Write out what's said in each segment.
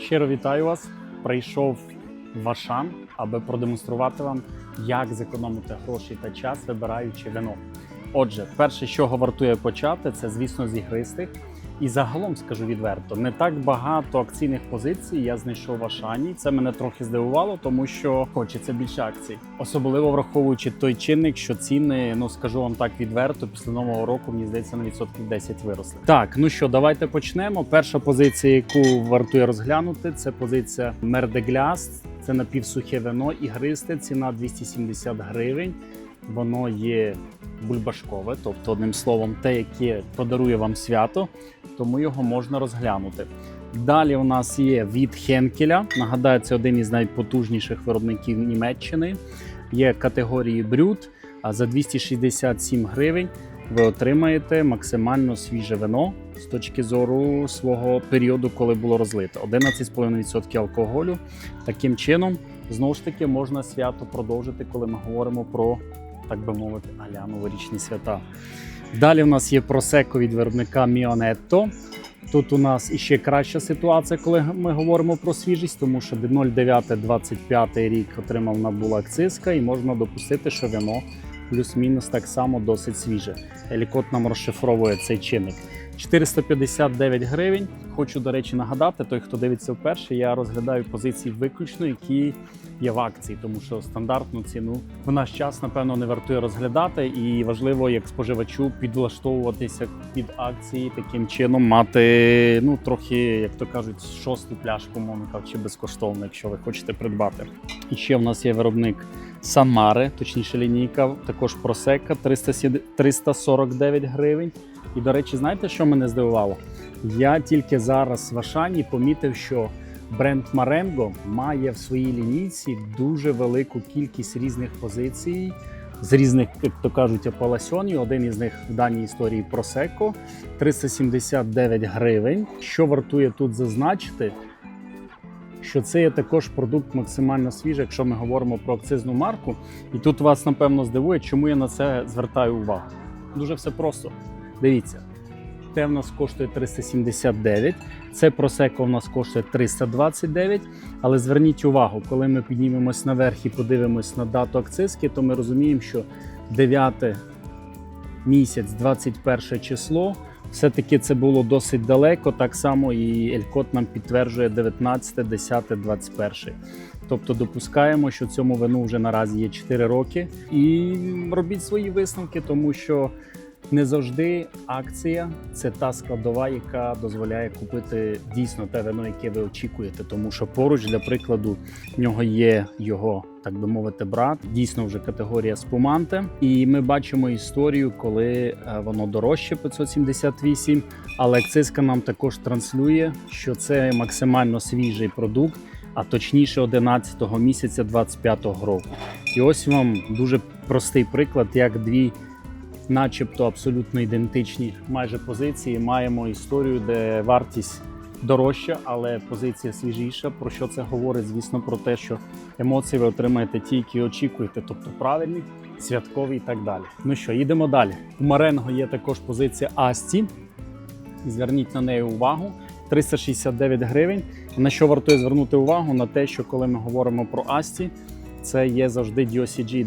Щиро вітаю вас. Прийшов в Ашан, аби продемонструвати вам, як зекономити гроші та час, вибираючи вино. Отже, перше, з чого вартує почати, це звісно з ігристих. І загалом скажу відверто, не так багато акційних позицій я знайшов в Ашані. Це мене трохи здивувало, тому що хочеться більше акцій, особливо враховуючи той чинник, що ціни, ну скажу вам так відверто, після нового року мені здається на відсотків 10 виросли. Так, ну що, давайте почнемо. Перша позиція, яку вартує розглянути, це позиція Мердегляс. Це напівсухе вино ігристе, ціна 270 гривень. Воно є бульбашкове, тобто, одним словом, те, яке подарує вам свято, тому його можна розглянути. Далі у нас є від Хенкеля. Нагадаю, це один із найпотужніших виробників Німеччини. Є категорії Брют. А за 267 гривень ви отримаєте максимально свіже вино з точки зору свого періоду, коли було розлито. 11,5% алкоголю. Таким чином, знову ж таки, можна свято продовжити, коли ми говоримо про, так би мовити, аля новорічні свята. Далі у нас є просеко від виробника Міонетто. Тут у нас іще краща ситуація, коли ми говоримо про свіжість, тому що 09-25 рік отримав набула акцизка, і можна допустити, що вино плюс-мінус так само досить свіже. Елікот нам розшифровує цей чинник. 459 гривень. Хочу, до речі, нагадати, той, хто дивиться вперше, я розглядаю позиції виключно, які є в акції, тому що стандартну ціну в наш час, напевно, не вартує розглядати, і важливо як споживачу підлаштовуватися під акції, таким чином мати ну трохи, як то кажуть, шосту пляшку, мовно кажучи, безкоштовно, якщо ви хочете придбати. І ще в нас є виробник Санмари, точніше лінійка, також просека 349 гривень. І, до речі, знаєте, що мене здивувало? Я тільки зараз в Ашані помітив, що бренд Marengo має в своїй лінійці дуже велику кількість різних позицій. З різних, як то кажуть, апеласьонів. Один із них в даній історії Prosecco 379 гривень. Що вартує тут зазначити, що це є також продукт максимально свіжий, якщо ми говоримо про акцизну марку. І тут вас напевно здивує, чому я на це звертаю увагу. Дуже все просто. Дивіться, те в нас коштує 379, це просеко в нас коштує 329. Але зверніть увагу, коли ми піднімемось наверх і подивимось на дату акцизки, то ми розуміємо, що 9 місяць, 21 число. Все-таки це було досить далеко, так само і Елькот нам підтверджує 19, 10, 21. Тобто допускаємо, що цьому вину вже наразі є 4 роки. І робіть свої висновки, тому що не завжди акція це та складова, яка дозволяє купити дійсно те вино, яке ви очікуєте. Тому що поруч, для прикладу, в нього є його, так би мовити, брат, дійсно вже категорія спуманте. І ми бачимо історію, коли е, воно дорожче 578, але акцизка нам також транслює, що це максимально свіжий продукт. А точніше 11 місяця 25-го року. І ось вам дуже простий приклад, як дві начебто абсолютно ідентичні майже позиції. Маємо історію, де вартість дорожча, але позиція свіжіша. Про що це говорить? Звісно, про те, що емоції ви отримаєте ті, які очікуєте, тобто правильні, святкові і так далі. Ну що, їдемо далі. У Маренго є також позиція Асті. Зверніть на неї увагу. 369 гривень. На що вартує звернути увагу? На те, що коли ми говоримо про Асті, це є завжди DOCG,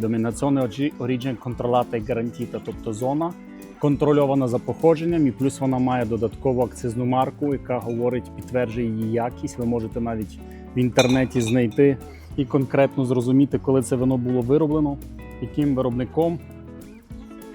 Origine Controllata e Garantita, тобто зона контрольована за походженням, і плюс вона має додаткову акцизну марку, яка говорить, підтверджує її якість. Ви можете навіть в інтернеті знайти і конкретно зрозуміти, коли це вино було вироблено, яким виробником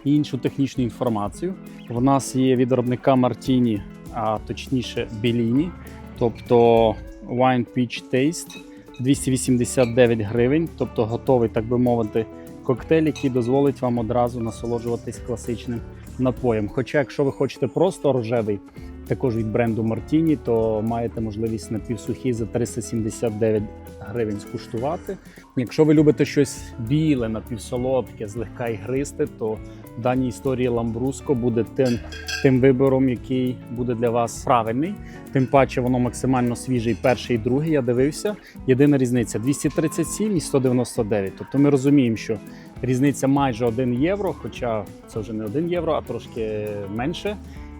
і іншу технічну інформацію. В нас є від виробника Мартіні, а точніше Беліні, тобто Wine Peach Taste. 289 гривень, тобто готовий, так би мовити, коктейль, який дозволить вам одразу насолоджуватись класичним напоєм. Хоча, якщо ви хочете просто рожевий, також від бренду Мартіні, то маєте можливість напівсухий за 379 гривень скуштувати. Якщо ви любите щось біле, напівсолодке, злегка ігристе, то в даній історії Ламбруско буде тим, тим вибором, який буде для вас правильний. Тим паче воно максимально свіжий, перший і другий. Я дивився. Єдина різниця 237 і 199. Тобто ми розуміємо, що різниця майже 1 євро, хоча це вже не 1 євро, а трошки менше.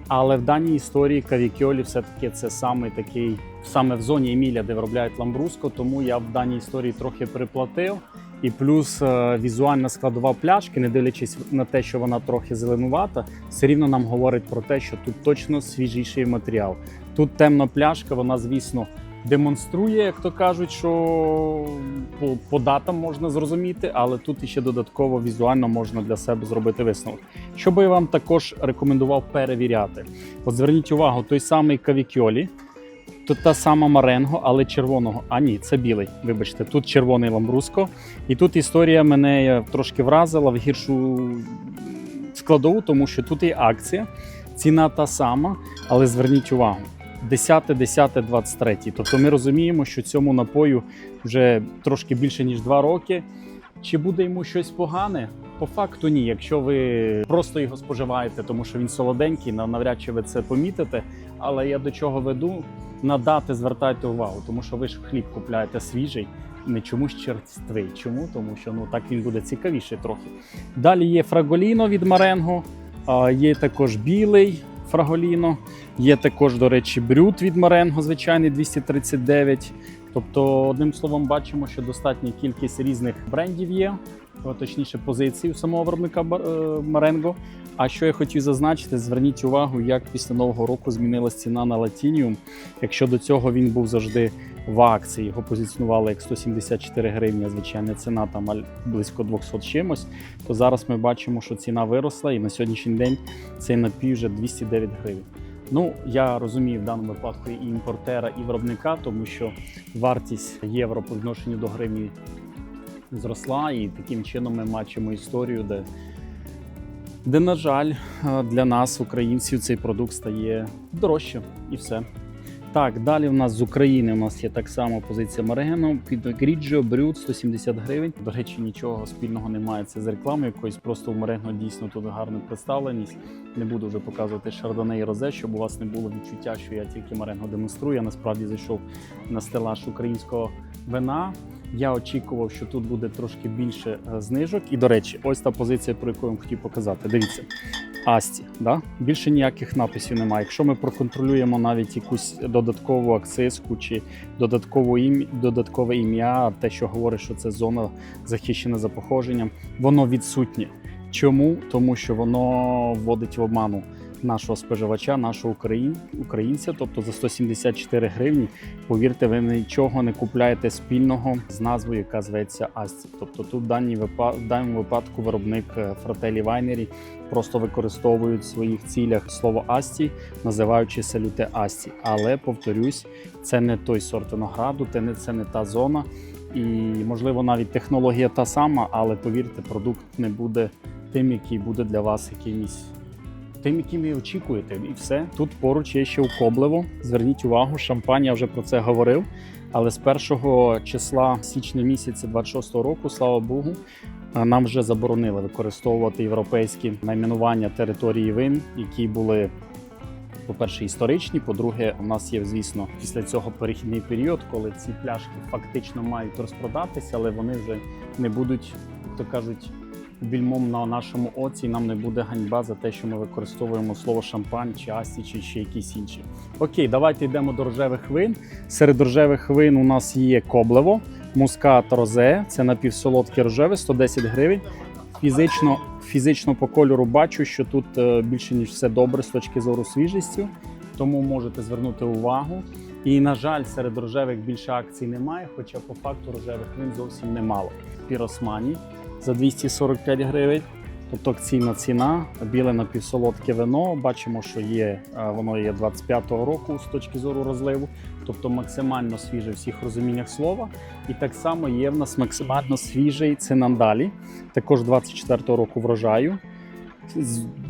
Але в даній історії кавікьолі все-таки це саме такий, саме в зоні Еміля, де виробляють ламбруско, тому я в даній історії трохи приплатив. І плюс е, візуальна складова пляшки, не дивлячись на те, що вона трохи зеленувата, все рівно нам говорить про те, що тут точно свіжіший матеріал. Тут темна пляшка, вона, звісно, демонструє, як то кажуть, що по, по датам можна зрозуміти, але тут іще додатково візуально можна для себе зробити висновок. Що би я вам також рекомендував перевіряти. От зверніть увагу, той самий кавікьолі, Тут та сама Маренго, але червоного. А ні, це білий. Вибачте, тут червоний ламбруско. І тут історія мене трошки вразила в гіршу складову, тому що тут є акція, ціна та сама, але зверніть увагу. 10, 10, 23. Тобто ми розуміємо, що цьому напою вже трошки більше ніж 2 роки. Чи буде йому щось погане? По факту ні. Якщо ви просто його споживаєте, тому що він солоденький, навряд чи ви це помітите. Але я до чого веду? На дати звертайте увагу, тому що ви ж хліб купляєте свіжий, не чомусь черствий. Чому? Тому що ну так він буде цікавіший трохи. Далі є фраголіно від Маренго, є також білий фраголіно, є також, до речі, брют від Маренго, звичайний 239. Тобто, одним словом, бачимо, що достатня кількість різних брендів є, точніше позицій у самого виробника е, Маренго. А що я хотів зазначити, зверніть увагу, як після нового року змінилась ціна на латініум. Якщо до цього він був завжди в акції, його позиціонували як 174 гривні, а звичайна ціна там близько 200 чимось, то зараз ми бачимо, що ціна виросла, і на сьогоднішній день цей напій вже 209 гривень. Ну, я розумію в даному випадку і імпортера, і виробника, тому що вартість євро по відношенню до гривні зросла, і таким чином ми бачимо історію, де де, на жаль, е, для нас, українців, цей продукт стає дорожче і все. Так, далі в нас з України у нас є так само позиція Марено, під Гріджо, Брют 170 гривень. До речі, нічого спільного немає це з рекламою якоюсь. Просто в Марено дійсно тут гарна представленість. Не буду вже показувати Шардоне і Розе, щоб у вас не було відчуття, що я тільки Марено демонструю. Я насправді зайшов на стелаж українського вина. Я очікував, що тут буде трошки більше е, знижок. І, до речі, ось та позиція, про яку я вам хотів показати. Дивіться, Асті, да? більше ніяких написів немає. Якщо ми проконтролюємо навіть якусь додаткову акциску чи додаткову ім... додаткове ім'я, те, що говорить, що це зона захищена за походженням, воно відсутнє. Чому? Тому що воно вводить в обману нашого споживача, нашого україн... українця, тобто за 174 гривні. Повірте, ви нічого не купляєте спільного з назвою, яка зветься Асті. Тобто тут в, даній випа... в даному випадку виробник Фрателі Вайнері просто використовують в своїх цілях слово Асті, називаючи салюте Асті. Але повторюсь, це не той сорт винограду, це не, це не та зона. І можливо навіть технологія та сама, але повірте, продукт не буде тим, який буде для вас якимось тим, яким ви очікуєте, і все. Тут поруч є ще у Коблево. Зверніть увагу, шампань, я вже про це говорив. Але з 1 числа січня місяця 26-го року, слава Богу, нам вже заборонили використовувати європейські найменування території вин, які були. По-перше, історичні, по-друге, у нас є, звісно, після цього перехідний період, коли ці пляшки фактично мають розпродатися, але вони вже не будуть, то кажуть, більмом на нашому оці. і Нам не буде ганьба за те, що ми використовуємо слово шампань, чи асті, чи ще якісь інші. Окей, давайте йдемо до рожевих вин. Серед рожевих вин у нас є коблево, мускат розе, це напівсолодке рожеве, 110 гривень. Фізично, фізично по кольору бачу, що тут е, більше ніж все добре з точки зору свіжістю, тому можете звернути увагу. І, на жаль, серед рожевих більше акцій немає, хоча по факту рожевих вин зовсім немало. Піросмані за 245 гривень. Тобто акційна ціна, біле напівсолодке вино. Бачимо, що є е, воно є 25-го року з точки зору розливу, тобто максимально свіже в всіх розуміннях слова. І так само є в нас максимально свіжий цинандалі, також 24-го року врожаю.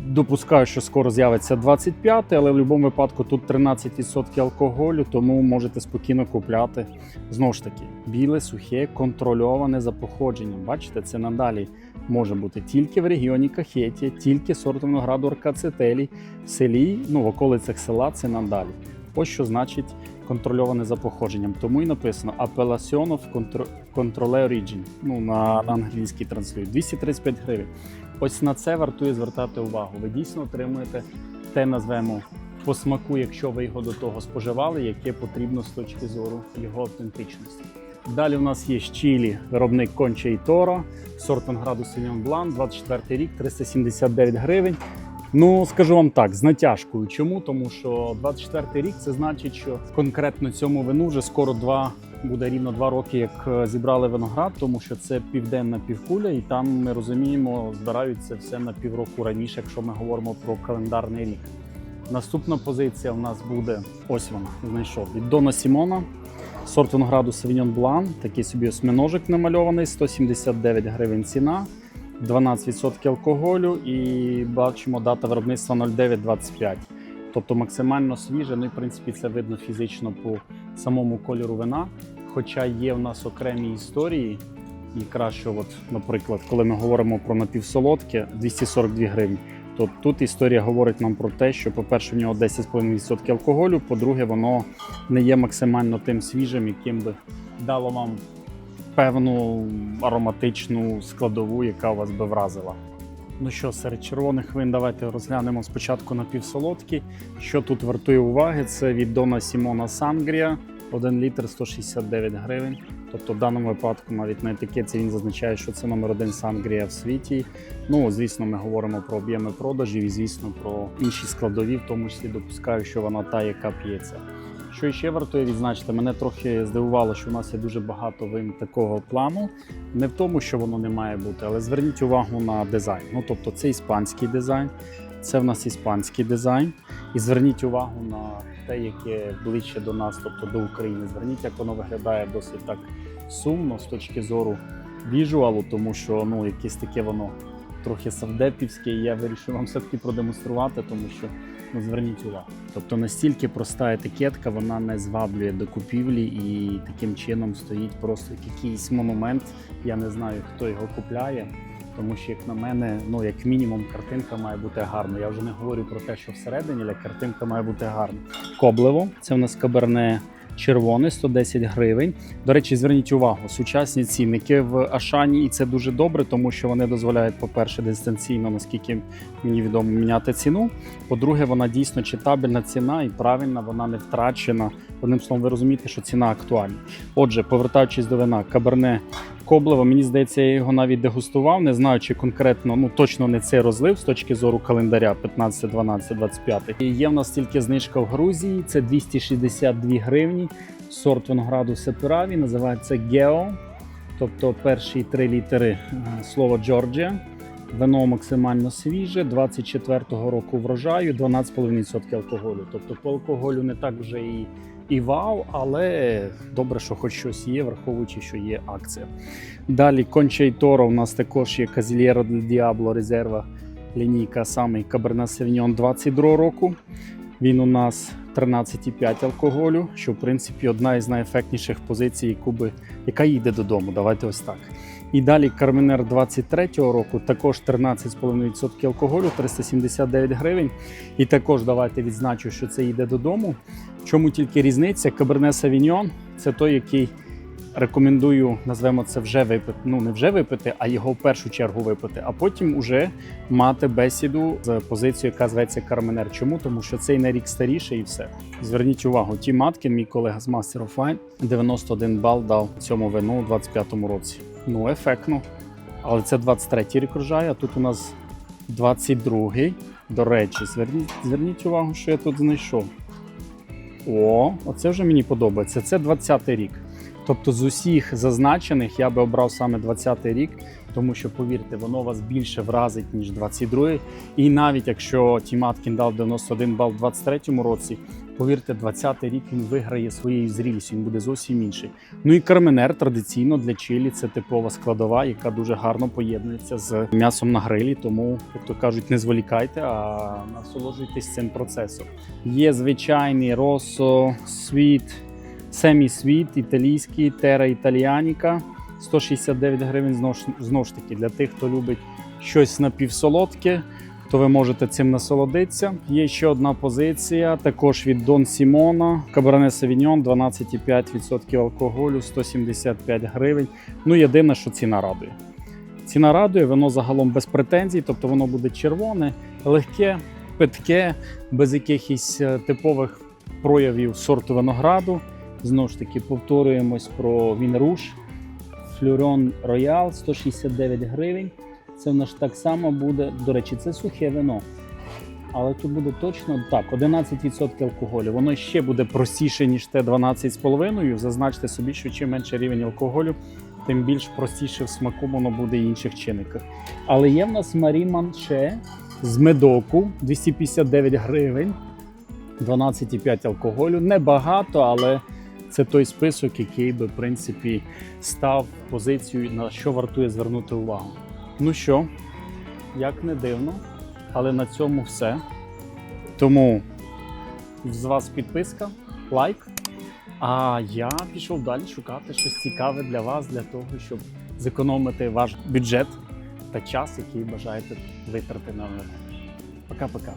Допускаю, що скоро з'явиться 25, але в будь-якому випадку тут 13% алкоголю, тому можете спокійно купляти. Знову ж таки, біле, сухе, контрольоване за походженням. Бачите, це надалі може бути тільки в регіоні Кахетія, тільки сорт винограду Аркацетелі, в селі, ну в околицях села це надалі. Ось що значить контрольоване за походженням. Тому і написано Appellation of. Ну на, на англійській транслюють 235 гривень. Ось на це вартує звертати увагу. Ви дійсно отримуєте те назвемо по смаку, якщо ви його до того споживали, яке потрібно з точки зору його автентичності. Далі у нас є щілі, виробник Конче і Торо, сорт винограду Синьон Блан, 24 рік, 379 гривень. Ну, скажу вам так, з натяжкою. Чому? Тому що 24 рік це значить, що конкретно цьому вину вже скоро два буде рівно два роки, як е, зібрали виноград, тому що це південна півкуля, і там ми розуміємо, збирають це все на півроку раніше, якщо ми говоримо про календарний рік. Наступна позиція у нас буде ось вона знайшов від Дона Сімона. Сорт винограду Sauvignon Blanc, такий собі осьминожик намальований, 179 гривень ціна, 12% алкоголю і бачимо дата виробництва 0925. Тобто максимально свіже, ну і в принципі це видно фізично по самому кольору вина. Хоча є в нас окремі історії, і краще, от, наприклад, коли ми говоримо про напівсолодке 242 гривні, то тут історія говорить нам про те, що, по-перше, в нього 10,5% алкоголю, по-друге, воно не є максимально тим свіжим, яким би дало вам певну ароматичну складову, яка вас би вразила. Ну що, серед червоних вин давайте розглянемо спочатку напівсолодкі. Що тут вартує уваги, це від Дона Сімона Сангрія, 1 літр 169 гривень. Тобто в даному випадку навіть на етикетці він зазначає, що це номер один Сангрія в світі. Ну, звісно, ми говоримо про об'єми продажів і, звісно, про інші складові, в тому числі допускаю, що вона та, яка п'ється. Що ще вартує відзначити, мене трохи здивувало, що у нас є дуже багато вин такого плану. Не в тому, що воно не має бути, але зверніть увагу на дизайн. Ну, тобто, це іспанський дизайн, це в нас іспанський дизайн. І зверніть увагу на те, яке ближче до нас, тобто до України. Зверніть, як воно виглядає досить так сумно з точки зору віжуалу, тому що ну, якесь таке воно трохи савдепівське, і я вирішив вам все-таки продемонструвати, тому що ну, зверніть увагу. Тобто настільки проста етикетка, вона не зваблює до купівлі і таким чином стоїть просто як якийсь монумент. Я не знаю, хто його купляє. Тому що, як на мене, ну як мінімум, картинка має бути гарна. Я вже не говорю про те, що всередині, але картинка має бути гарна. Коблево, це у нас каберне червоне, 110 гривень. До речі, зверніть увагу, сучасні цінники в Ашані, і це дуже добре, тому що вони дозволяють, по-перше, дистанційно, наскільки мені відомо, міняти ціну. По-друге, вона дійсно читабельна ціна і правильна, вона не втрачена. Одним словом, ви розумієте, що ціна актуальна. Отже, повертаючись до вина, каберне Коблево, мені здається, я його навіть дегустував, не знаю, чи конкретно, ну точно не цей розлив з точки зору календаря 15, 12, 25. І є в нас тільки знижка в Грузії, це 262 гривні. Сорт винограду Сепераві, називається Гео. Тобто перші три літери е, слова Джорджія. Вино максимально свіже, 24-го року врожаю, 12,5% алкоголю. Тобто по алкоголю не так вже і, і вау, але добре, що хоч щось є, враховуючи, що є акція. Далі Конче Торо у нас також є Казільєро для Діабло резерва лінійка, саме Каберне Севіньон 22 року. Він у нас 13,5 алкоголю, що в принципі одна із найефектніших позицій, яку би, яка їде додому. Давайте ось так. І далі Карменер 23-го року, також 13,5% алкоголю, 379 гривень. І також давайте відзначу, що це йде додому. Чому тільки різниця? Каберне Савіньон це той, який рекомендую, назвемо це вже випити. Ну не вже випити, а його в першу чергу випити, а потім уже мати бесіду з позицією, яка зветься Карменер. Чому? Тому що цей на рік старіший і все. Зверніть увагу, Ті Маткін, мій колега з Master of Wine, 91 бал дав цьому вину у 25-му році. Ну, ефектно. Але це 23-й рік врожаю, а тут у нас 22-й. До речі, зверніть, зверніть увагу, що я тут знайшов. О, оце вже мені подобається. Це 20-й рік. Тобто з усіх зазначених я би обрав саме 20-й рік, тому що, повірте, воно вас більше вразить, ніж 22-й. І навіть якщо Тіматкін дав 91 бал в 23-му році, повірте, 20-й рік він виграє своєю зрілістю, він буде зовсім інший. Ну і карменер традиційно для чилі це типова складова, яка дуже гарно поєднується з м'ясом на грилі. Тому, як то кажуть, не зволікайте, а насолоджуйтесь цим процесом. Є звичайний росо, світ, семі-світ, італійський, тера італіаніка. 169 гривень знову ж, знову ж таки для тих, хто любить щось напівсолодке, то ви можете цим насолодитися. Є ще одна позиція, також від Дон Сімона. Каберне Савіньон, 12,5% алкоголю, 175 гривень. Ну, єдине, що ціна радує. Ціна радує, воно загалом без претензій, тобто воно буде червоне, легке. питке, без якихось е, типових проявів сорту винограду. Знову ж таки, повторюємось про Вінруш. Флюрон Роял 169 гривень. Це в нас так само буде. До речі, це сухе вино. Але тут буде точно так, 11% алкоголю. Воно ще буде простіше, ніж те 12,5. Зазначте собі, що чим менше рівень алкоголю, тим більш простіше в смаку воно буде і інших чинниках. Але є в нас Марі Манше з медоку 259 гривень, 12,5 алкоголю. Небагато, але це той список, який би, в принципі, став позицією, на що вартує звернути увагу. Ну що, як не дивно, але на цьому все. Тому з вас підписка, лайк. А я пішов далі шукати щось цікаве для вас, для того, щоб зекономити ваш бюджет та час, який бажаєте витратити на вино. Пока-пока.